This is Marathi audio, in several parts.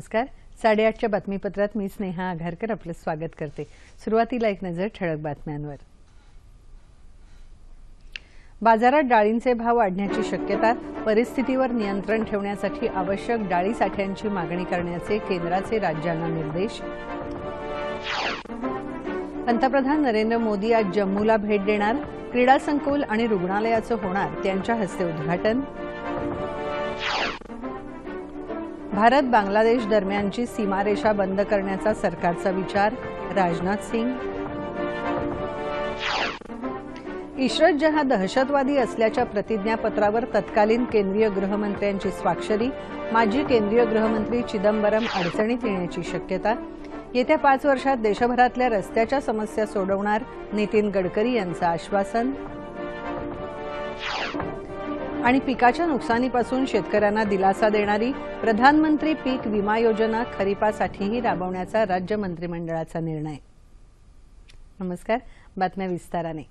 नमस्कार. साडेआठच्या बातमीपत्रात मी स्नेहा आघारकर आपलं स्वागत करते. सुरुवातीला एक नजर ठळक बातम्यांवर. बाजारात डाळींचे भाव वाढण्याची शक्यता परिस्थितीवर नियंत्रण ठेवण्यासाठी आवश्यक डाळी साठ्यांची मागणी करण्याचे केंद्राचे राज्यांना निर्देश. पंतप्रधान नरेंद्र मोदी आज जम्मूला भेट देणार. क्रीडा संकुल आणि रुग्णालयाचं होणार त्यांच्या हस्ते उद्घाटन. भारत बांगलादेश दरम्यानची सीमारेषा बंद करण्याचा सरकारचा विचार राजनाथ सिंग. इशरत जहा दहशतवादी असल्याच्या प्रतिज्ञापत्रावर तत्कालीन केंद्रीय गृहमंत्र्यांची स्वाक्षरी माजी केंद्रीय गृहमंत्री चिदंबरम अडचणीत येण्याची शक्यता. येत्या पाच वर्षात देशभरातल्या रस्त्याच्या समस्या सोडवणार नितीन गडकरी यांचं आश्वासन. आणि पिकाच्या नुकसानीपासून शेतकऱ्यांना दिलासा देणारी प्रधानमंत्री पीक विमा योजना खरीपासाठीही राबवण्याचा राज्य मंत्रिमंडळाचा निर्णय. नमस्कार बातम्या विस्ताराने.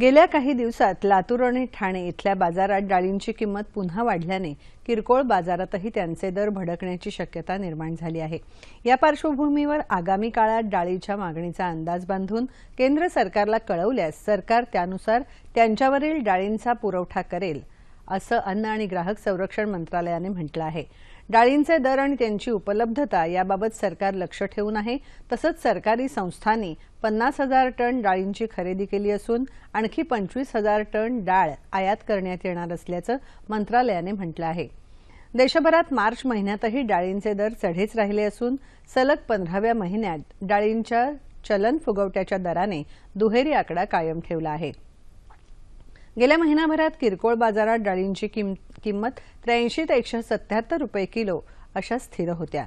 गेल्या काही दिवसात लातूर आणि ठाणे इथल्या बाजारात डाळींची किंमत पुन्हा वाढल्याने किरकोळ बाजारातही त्यांचे दर भडकण्याची शक्यता निर्माण झाली आहे. या पार्श्वभूमीवर आगामी काळात डाळीच्या मागणीचा अंदाज बांधून केंद्र सरकारला कळवल्यास सरकार त्यानुसार त्यांच्यावरील डाळींचा पुरवठा करेल असं अन्न आणि ग्राहक संरक्षण मंत्रालयाने म्हटलं आहे. डाळींचे दर आणि त्यांची उपलब्धता याबाबत सरकार लक्ष ठेवून आहे. तसंच सरकारी संस्थांनी पन्नास हजार टन डाळींची खरेदी केली असून आणखी पंचवीस हजार टन डाळ आयात करण्यात येणार असल्याचं मंत्रालयाने म्हटलं आहे. देशभरात मार्च महिन्यातही डाळींचे दर चढेच राहिले असून सलग पंधराव्या महिन्यात डाळींच्या चलन फुगवट्याच्या दराने दुहेरी आकडा कायम ठेवला आहे. गेल्या महिनाभरात किरकोळ बाजारात डाळींची किंमत त्र्याऐंशी ते एकशे सत्याहत्तर रुपये किलो अशा स्थिर होत्या.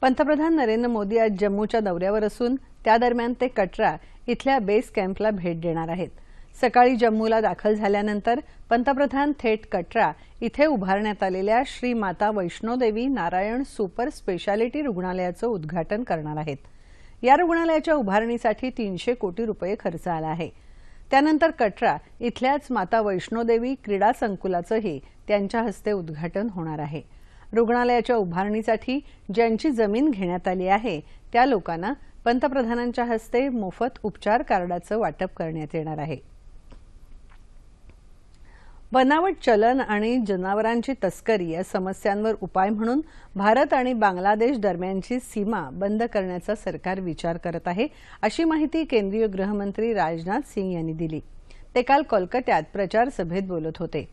पंतप्रधान नरेंद्र मोदी आज जम्मूच्या दौऱ्यावर असून त्या दरम्यान ते कटरा इथल्या बेस कॅम्पला भेट देणार आहेत. सकाळी जम्मूला दाखल झाल्यानंतर पंतप्रधान थेट कटरा इथे उभारण्यात आलेल्या श्री माता वैष्णोदेवी नारायण सुपर स्पेशालिटी रुग्णालयाचं उद्घाटन करणार आहेत. या रुग्णालयाच्या उभारणीसाठी तीनशे कोटी रुपये खर्च आला आहे. त्यानंतर कटरा इथल्याच माता वैष्णोदेवी क्रीडा संकुलाचंही त्यांच्या हस्ते उद्घाटन होणार आहे. रुग्णालयाच्या उभारणीसाठी ज्यांची जमीन घेण्यात आली आहे त्या लोकांना पंतप्रधानांच्या हस्ते मोफत उपचार कार्डाचं वाटप करण्यात येणार आहे. बनावट चलन आणि जनावरांची तस्करी या समस्यांवर उपाय म्हणून भारत आणि बांगलादेश दरम्यानची सीमा बंद करण्याचा सरकार विचार करत आहे अशी माहिती केंद्रीय गृहमंत्री राजनाथ सिंग यांनी दिली. ते काल कोलकात्यात प्रचार सभेत बोलत होते.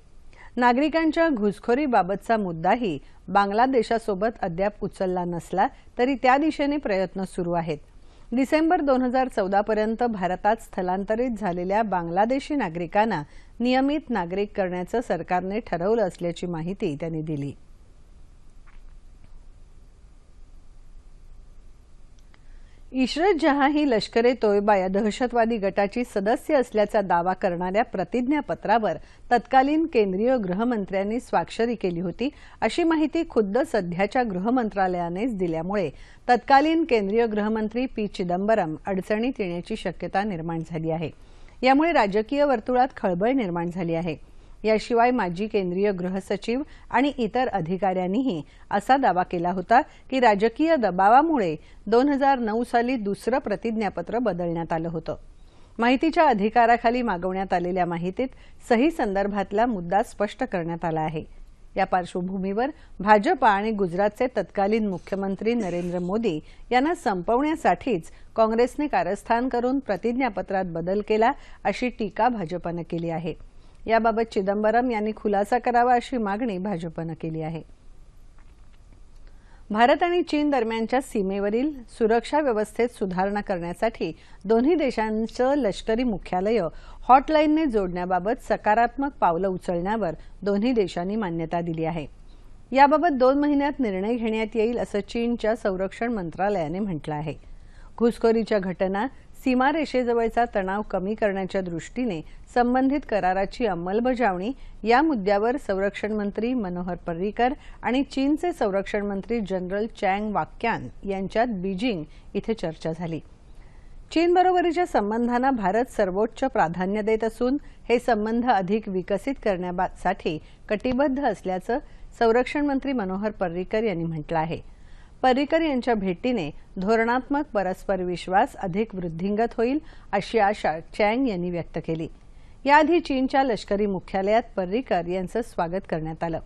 नागरिकांच्या घुसखोरीबाबतचा मुद्दाही बांगलादेशासोबत अद्याप उचलला नसला तरी त्या दिशेने प्रयत्न सुरू आहेत. डिसेंबर दोन हजार चौदापर्यंत भारतात स्थलांतरित झालेल्या बांगलादेशी नागरिकांना नियमित नागरिक करण्याचं सरकारने ठरवलं असल्याची माहिती त्यांनी दिली. इशरत जहा ही लष्कर ए तोयबा या दहशतवादी गटाची सदस्य असल्याचा दावा करणाऱ्या प्रतिज्ञापत्रावर तत्कालीन केंद्रीय गृहमंत्र्यांनी स्वाक्षरी केली होती अशी माहिती खुद्द सध्याच्या गृहमंत्रालयानेच दिल्यामुळे तत्कालीन केंद्रीय गृहमंत्री पी चिदंबरम अडचणीत येण्याची शक्यता निर्माण झाली आहे. यामुळे राजकीय वर्तुळात खळबळ निर्माण झाली आहे. याशिवाय माजी केंद्रीय गृहसचिव आणि इतर अधिकाऱ्यांनीही असा दावा केला होता की राजकीय दबावामुळे दोन हजार नऊ साली दुसरं प्रतिज्ञापत्र बदलण्यात आलं होतं. माहितीच्या अधिकाराखाली मागवण्यात आलेल्या माहितीत सही संदर्भातला मुद्दा स्पष्ट करण्यात आला आहे. या पार्श्वभूमीवर भाजपा आणि गुजरातचे तत्कालीन मुख्यमंत्री नरेंद्र मोदी यांना संपवण्यासाठीच काँग्रेसने कारस्थान करून प्रतिज्ञापत्रात बदल केला अशी टीका भाजपनं केली आहे. याबाबत चिदंबरम यांनी खुलासा करावा अशी मागणी भाजपनं केली आहे. भारत आणि चीन दरम्यानच्या सीमेवरील सुरक्षा व्यवस्थेत सुधारणा करण्यासाठी दोन्ही देशांचं लष्करी मुख्यालयं हॉटलाईनने जोडण्याबाबत सकारात्मक पावलं उचलण्यावर दोन्ही देशांनी मान्यता दिली आहे. याबाबत दोन महिन्यात निर्णय घेण्यात येईल असं चीनच्या संरक्षण मंत्रालयाने म्हटलं आहे. घुसखोरीच्या घटना सीमारेषेजवळचा तणाव कमी करण्याच्या दृष्टीने संबंधित कराराची अंमलबजावणी या मुद्द्यावर संरक्षण मंत्री मनोहर पर्रीकर आणि चीनचे संरक्षण मंत्री जनरल चँग वाक्यान यांच्यात बीजिंग इथे चर्चा झाली. चीनबरोबरीच्या संबंधांना भारत सर्वोच्च प्राधान्य देत असून हे संबंध अधिक विकसित करण्यासाठी कटिबद्ध असल्याचं संरक्षण मंत्री मनोहर पर्रिकर यांनी म्हटलं आहे. पर्रिकर यांच्या भेटीने धोरणात्मक परस्पर विश्वास अधिक वृद्धिंगत होईल अशी आशा चँग यांनी व्यक्त केली. याआधी चीनच्या लष्करी मुख्यालयात पर्रिकर यांचं स्वागत करण्यात आलं.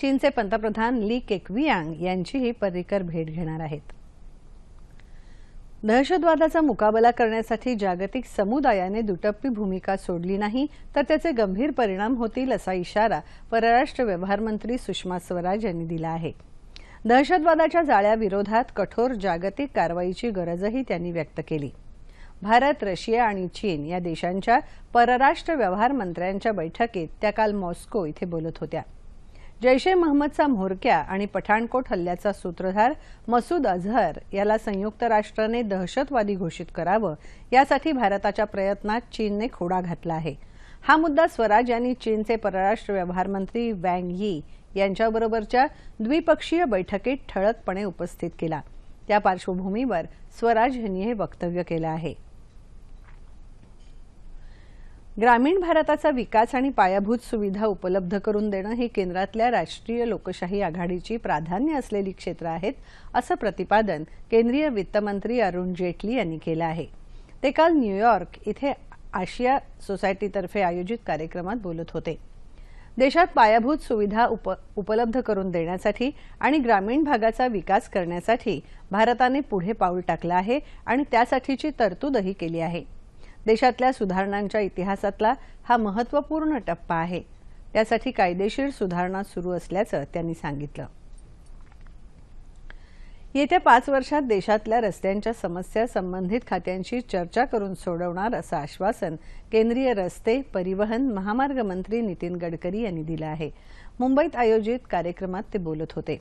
चीनचे पंतप्रधान ली केकवियांग यांचीही पर्रिकर भेट घेणार आहेत. दहशतवादाचा मुकाबला करण्यासाठी जागतिक समुदायाने दुटप्पी भूमिका सोडली नाही तर त्याचे गंभीर परिणाम होतील असा इशारा परराष्ट्र व्यवहार मंत्री सुषमा स्वराज यांनी दिला आहे. दहशतवादाच्या जाळ्याविरोधात कठोर जागतिक कारवाईची गरजही त्यांनी व्यक्त केली. भारत रशिया आणि चीन या देशांच्या परराष्ट्र व्यवहार मंत्र्यांच्या बैठकीत त्या काल मॉस्को इथे बोलत होत्या. जैश ए महम्मदचा म्होरक्या आणि पठाणकोट हल्ल्याचा सूत्रधार मसूद अझहर याला संयुक्त राष्ट्राने दहशतवादी घोषित करावं यासाठी भारताच्या प्रयत्नात चीनने खोडा घातला आहे. हा मुद्दा स्वराज यांनी चीनचे परराष्ट्र व्यवहार मंत्री वँग यी यांच्याबरोबरच्या द्विपक्षीय बैठकीत ठळकपणे उपस्थित केला. त्या पार्श्वभूमीवर स्वराज यांनी हे वक्तव्य केलं आहे. ग्रामीण भारताचा विकास आणि पायाभूत सुविधा उपलब्ध करून देणं ही केंद्रातल्या राष्ट्रीय लोकशाही आघाडीची प्राधान्य असलेली क्षेत्र आहेत असं प्रतिपादन केंद्रीय वित्तमंत्री अरुण जेटली यांनी केलं आहे. ते काल न्यूयॉर्क इथे आशिया सोसायटीतर्फे आयोजित कार्यक्रमात बोलत होते. देशात पायाभूत सुविधा उप उपलब्ध करून देण्यासाठी आणि ग्रामीण भागाचा विकास करण्यासाठी भारताने पुढे पाऊल टाकलं आहे आणि त्यासाठीची तरतूदही केली आहे. देशातल्या सुधारणांच्या इतिहासातला हा महत्त्वपूर्ण टप्पा आहे. त्यासाठी कायदेशीर सुधारणा सुरू असल्याचं त्यांनी सांगितलं. येत्या पाच वर्षात देशातल्या रस्त्यांच्या समस्या संबंधित खात्यांशी चर्चा करून सोडवणार असं आश्वासन केंद्रीय रस्ते परिवहन महामार्ग मंत्री नितीन गडकरी यांनी दिलं आहे. मुंबईत आयोजित कार्यक्रमात ते बोलत होते.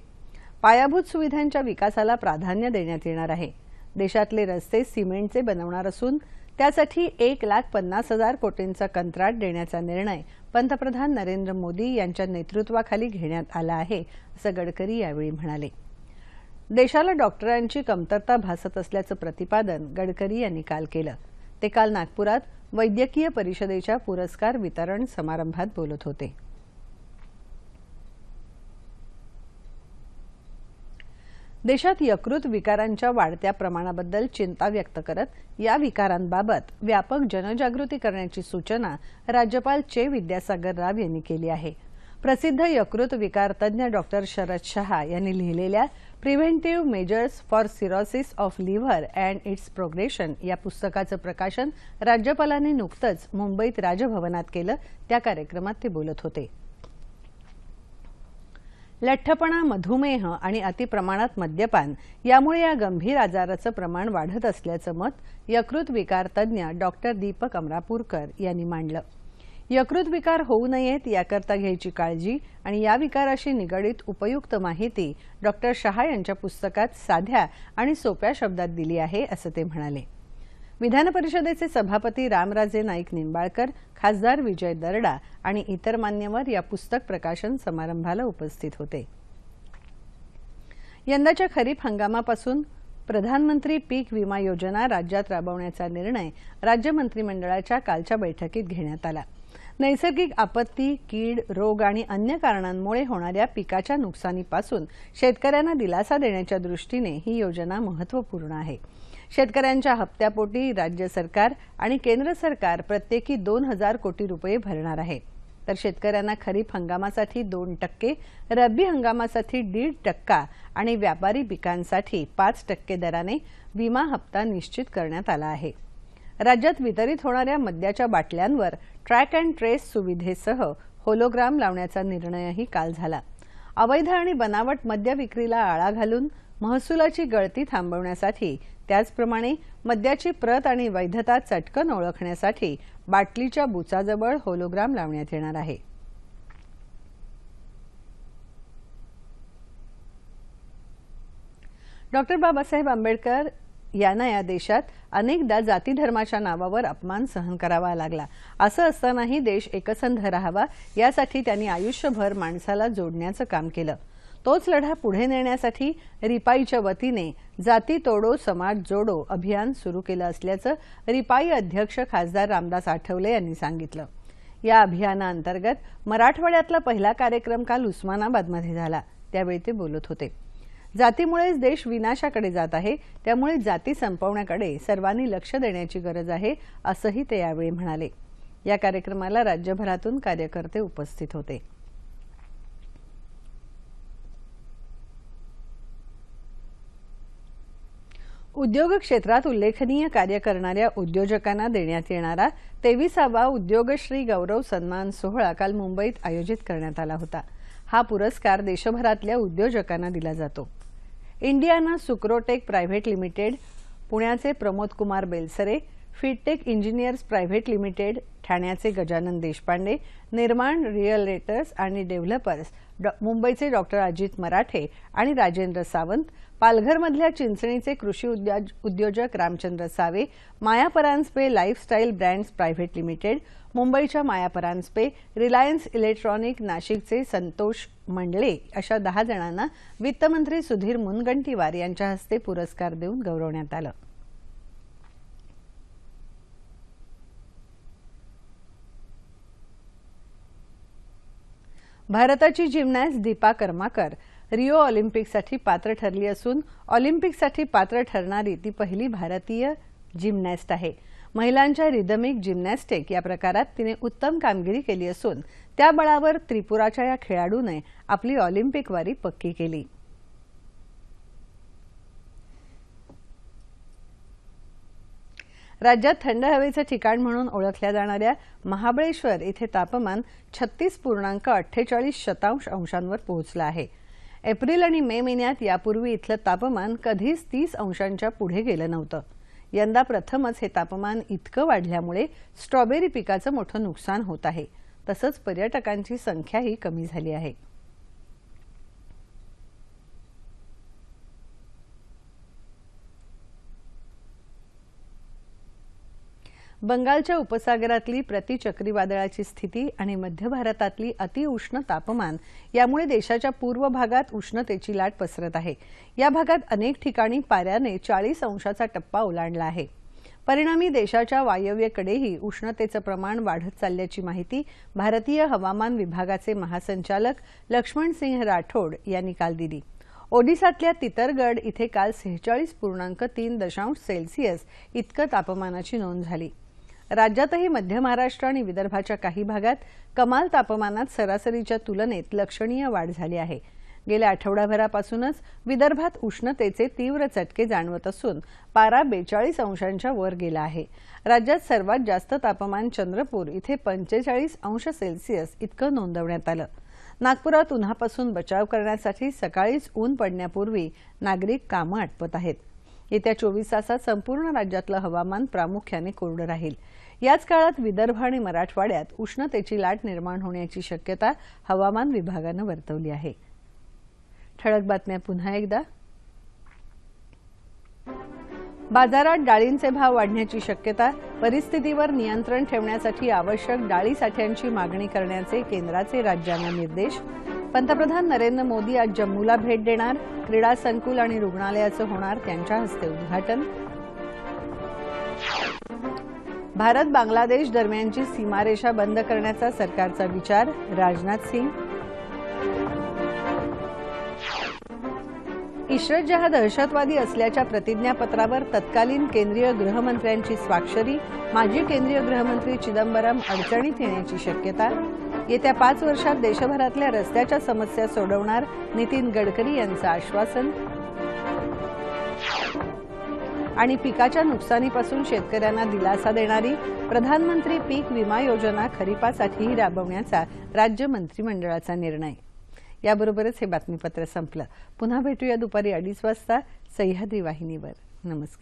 पायाभूत सुविधांच्या विकासाला प्राधान्य देण्यात येणार आहे. देशातले रस्ते सिमेंटचे बनवणार असून त्यासाठी एक लाख पन्नास हजार कोटींचा कंत्राट देण्याचा निर्णय पंतप्रधान नरेंद्र मोदी यांच्या नेतृत्वाखाली घेण्यात आला आहे असं गडकरी यावेळी म्हणाले. देशाला डॉक्टरांची कमतरता भासत असल्याचं प्रतिपादन गडकरी यांनी काल केलं. ते काल नागपुरात वैद्यकीय परिषदेच्या पुरस्कार वितरण समारंभात बोलत होते. देशात यकृत विकारांच्या वाढत्या प्रमाणाबद्दल चिंता व्यक्त करत या विकारांबाबत व्यापक जनजागृती करण्याची सूचना राज्यपाल चे विद्यासागर राव यांनी केली आहे. प्रसिद्ध यकृत विकार तज्ज्ञ डॉक्टर शरद शहा यांनी लिहिलेल्या preventive measures for cirrhosis of liver and its progression या पुस्तकाचं प्रकाशन राज्यपालांनी नुकतंच मुंबईत राजभवनात केलं. त्या कार्यक्रमात ते बोलत होते. लठ्ठपणा मधुमेह आणि अतिप्रमाणात मद्यपान यामुळे या गंभीर आजाराचं प्रमाण वाढत असल्याचं मत यकृत विकार तज्ज्ञ डॉक्टर दीपक अमरापूरकर यांनी मांडलं. यकृत विकार होऊ नयेत याकरता घ्यायची काळजी आणि या विकाराशी निगडीत उपयुक्त माहिती डॉक्टर शहा यांच्या पुस्तकात साध्या आणि सोप्या शब्दात दिली आहे असं ते म्हणाले. विधान परिषदेचे सभापती रामराजे नाईक निंबाळकर खासदार विजय दरडा आणि इतर मान्यवर या पुस्तक प्रकाशन समारंभाला उपस्थित होते. यंदाच्या खरीप हंगामापासून प्रधानमंत्री पीक विमा योजना राज्यात राबवण्याचा निर्णय राज्य मंत्रिमंडळाच्या कालच्या बैठकीत घेण्यात आला. नैसर्गिक आपत्ती कीड रोग आणि अन्य कारणांमुळे होणाऱ्या पिकाच्या नुकसानीपासून शेतकऱ्यांना दिलासा देण्याच्या दृष्टीने ही योजना महत्त्वपूर्ण आहे. शेतकऱ्यांच्या हप्त्यापोटी राज्य सरकार आणि केंद्र सरकार प्रत्येकी दोन हजार कोटी रुपये भरणार आहे. तर शेतकऱ्यांना खरीप हंगामासाठी दोन टक्के रब्बी हंगामासाठी दीड टक्का आणि व्यापारी पिकांसाठी पाच टक्के दराने विमा हप्ता निश्चित करण्यात आला आहे. राज्यात वितरित होणाऱ्या मद्याच्या बाटल्यांवर ट्रॅक अँड ट्रेस सुविधेसह होलोग्राम लावण्याचा निर्णयही काल झाला. अवैध आणि बनावट मद्य विक्रीला आळा घालून महसुलाची गळती थांबवण्यासाठी त्याचप्रमाणे मद्याची प्रत आणि वैधता चटकन ओळखण्यासाठी बाटलीच्या बुचाजवळ होलोग्राम लावण्यात येणार आहे. डॉक्टर बाबासाहेब आंबेडकर यांना या देशात अनेकदा जातीधर्माच्या नावावर अपमान सहन करावा लागला. असं असतानाही देश एकसंध राहावा यासाठी त्यांनी आयुष्यभर माणसाला जोडण्याचं काम केलं. तोच लढा पुढे नेण्यासाठी रिपाईच्या वतीने जाती तोडो समाज जोडो अभियान सुरू केलं असल्याचं रिपाई अध्यक्ष खासदार रामदास आठवले यांनी सांगितलं. या अभियानाअंतर्गत मराठवाड्यातला पहिला कार्यक्रम काल उस्मानाबादमध्ये झाला. त्यावेळी ते बोलत होते. जातीमुळेच देश विनाशाकडे जात आहे त्यामुळे जाती संपवण्याकडे सर्वांनी लक्ष देण्याची गरज आहे असंही ते यावेळी म्हणाले. या कार्यक्रमाला राज्यभरातून कार्यकर्ते उपस्थित होते. उद्योग क्षेत्रात उल्लेखनीय कार्य करणाऱ्या उद्योजकांना देण्यात येणारा तेविसावा उद्योगश्री गौरव सन्मान सोहळा काल मुंबईत आयोजित करण्यात आला होता. हा पुरस्कार देशभरातल्या उद्योजकांना दिला जातो. इंडियाना सुक्रोटेक प्रायव्हेट लिमिटेड पुण्याचे Pramod Kumar Belsare Fidtech engineers private limited ठाण्याचे गजानन देशपांडे निर्माण रिअलरेटर्स आणि डेव्हलपर्स डॉ मुंबईचे डॉक्टर अजित मराठे आणि राजेंद्र सावंत पालघरमधल्या चिंचणीचे कृषी उद्योजक Ramchandra Save Maya Paranjape lifestyle brands private limited मुंबईच्या माया परांजपे रिलायन्स इलेक्ट्रॉनिक नाशिकचे संतोष मंडले अशा दहा जणांना वित्तमंत्री सुधीर मुनगंटीवार यांच्या हस्ते पुरस्कार देऊन गौरवण्यात आलं. भारताची जिम्नॅस्ट दीपा कर्माकर रिओ ऑलिम्पिकसाठी पात्र ठरली असून ऑलिम्पिकसाठी पात्र ठरणारी ती पहिली भारतीय जिम्नॅस्ट आहे. महिलांच्या रिदमिक जिम्नॅस्टिक या प्रकारात तिने उत्तम कामगिरी केली असून त्या बळावर त्रिपुराच्या या खेळाडूने आपली ऑलिम्पिक वारी पक्की केली. राज्यात थंड हवेचं ठिकाण म्हणून ओळखल्या जाणाऱ्या महाबळेश्वर इथे तापमान छत्तीस पूर्णांक अठ्ठेचाळीस शतांश अंशांवर पोहोचलं आहे. एप्रिल आणि मे महिन्यात यापूर्वी इथलं तापमान कधीच तीस अंशांच्या पुढे गेलं नव्हतं. यंदा प्रथमच हे तापमान इतकं वाढल्यामुळे स्ट्रॉबेरी पिकाचं मोठं नुकसान होत आहे. तसंच पर्यटकांची संख्याही कमी झाली आहे. बंगालच्या उपसागरातली प्रति चक्रीवादळाची स्थिती आणि मध्य भारतातली अतिउष्ण तापमान यामुळे देशाच्या पूर्व भागात उष्णतेची लाट पसरत आहे. या भागात अनेक ठिकाणी पाऱ्याने चाळीस अंशाचा टप्पा ओलांडला आहे. परिणामी देशाच्या वायव्येकडेही उष्णतेचं प्रमाण वाढत चालल्याची माहिती भारतीय हवामान विभागाचे महासंचालक लक्ष्मण सिंह राठोड यांनी काल दिली. ओडिसातल्या तितरगड इथे काल सेहेचाळीस पूर्णांक तीन दशांश सेल्सिअस इतकं तापमानाची नोंद झाली. राज्यातही मध्य महाराष्ट्र आणि विदर्भाच्या काही भागात कमाल तापमानात सरासरीच्या तुलनेत लक्षणीय वाढ झाली आहे. गेल्या आठवडाभरापासूनच विदर्भात उष्णतेचे तीव्र चटके जाणवत असून पारा बेचाळीस अंशांच्या वर गेला आहे. राज्यात सर्वात जास्त तापमान चंद्रपूर इथे पंचेचाळीस अंश सेल्सिअस इतकं नोंदवण्यात आलं. नागपुरात उन्हापासून बचाव करण्यासाठी सकाळीच ऊन पडण्यापूर्वी नागरिक कामं आटपत आहेत. येत्या चोवीस तासात संपूर्ण राज्यातलं हवामान प्रामुख्याने कोरडं राहील. याच काळात विदर्भ आणि मराठवाड्यात उष्णतेची लाट निर्माण होण्याची शक्यता हवामान विभागानं वर्तवली आहे. ठळक बातम्या पुन्हा एकदा. बाजारात डाळींचे भाव वाढण्याची शक्यता परिस्थितीवर नियंत्रण ठेवण्यासाठी आवश्यक डाळी साठ्यांची मागणी करण्याचे केंद्राचे राज्यांना निर्देश पंतप्रधान नरेंद्र मोदी आज जम्मूला भेट देणार. क्रीडा संकुल आणि रुग्णालयाचं होणार त्यांच्या हस्ते उद्घाटन. भारत बांगलादेश दरम्यानची सीमारेषा बंद करण्याचा सरकारचा विचार. राजनाथ सिंग. इशरत जहा दहशतवादी असल्याच्या प्रतिज्ञापत्रावर तत्कालीन केंद्रीय गृहमंत्र्यांची स्वाक्षरी. माजी केंद्रीय गृहमंत्री चिदंबरम अडचणीत येण्याची शक्यता. येत्या पाच वर्षात देशभरातल्या रस्त्याच्या समस्या सोडवणार नितीन गडकरी यांचं आश्वासन. आणि पिकाच्या नुकसानीपासून शेतकऱ्यांना दिलासा देणारी प्रधानमंत्री पीक विमा योजना खरीपासाठीही राबवण्याचा राज्य मंत्रिमंडळाचा निर्णय. याबरोबरच हे बातमीपत्र संपलं. पुन्हा भेटूया दुपारी अडीच वाजता सह्याद्री वाहिनीवर. नमस्कार.